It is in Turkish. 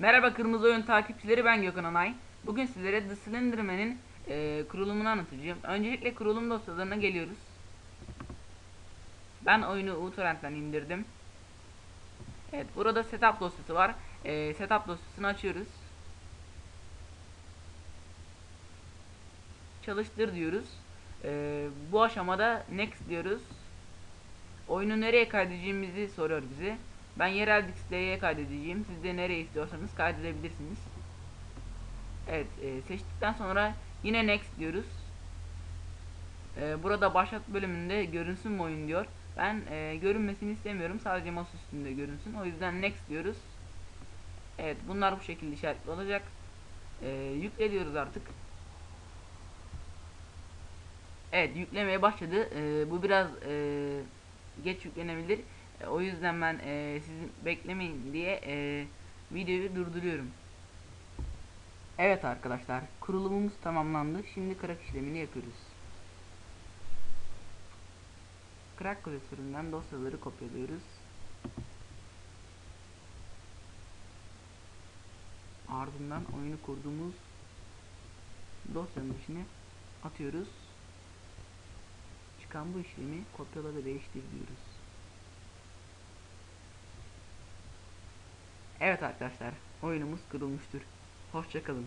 Merhaba Kırmızı Oyun takipçileri ben Gökhan Onay. Bugün sizlere The Slenderman'in e, kurulumunu anlatacağım. Öncelikle kurulum dosyalarına geliyoruz. Ben oyunu uTorrent'ten indirdim. Evet burada setup dosyası var. E, setup dosyasını açıyoruz. Çalıştır diyoruz. E, bu aşamada next diyoruz. Oyunu nereye kaydedeceğimizi soruyor bize. Ben yerel display'e kaydedeceğim. Siz de nereye istiyorsanız kaydedebilirsiniz. Evet, e, seçtikten sonra yine next diyoruz. E, burada başlat bölümünde görünsün mü oyun diyor. Ben e, görünmesini istemiyorum. Sadece masa üstünde görünsün. O yüzden next diyoruz. Evet, bunlar bu şekilde işaretli olacak. E, yükle diyoruz artık. Evet, yüklemeye başladı. E, bu biraz e, geç yüklenebilir. E, O yüzden ben e, sizin beklemeyin diye e, videoyu durduruyorum. Evet arkadaşlar kurulumumuz tamamlandı. Şimdi krak işlemini yapıyoruz. Crack klasöründen dosyaları kopyalıyoruz. Ardından oyunu kurduğumuz dosyanın içine atıyoruz. Çıkan bu işlemi kopyala ve değiştir diyoruz. Evet arkadaşlar, oyunumuz kurulmuştur. Hoşçakalın.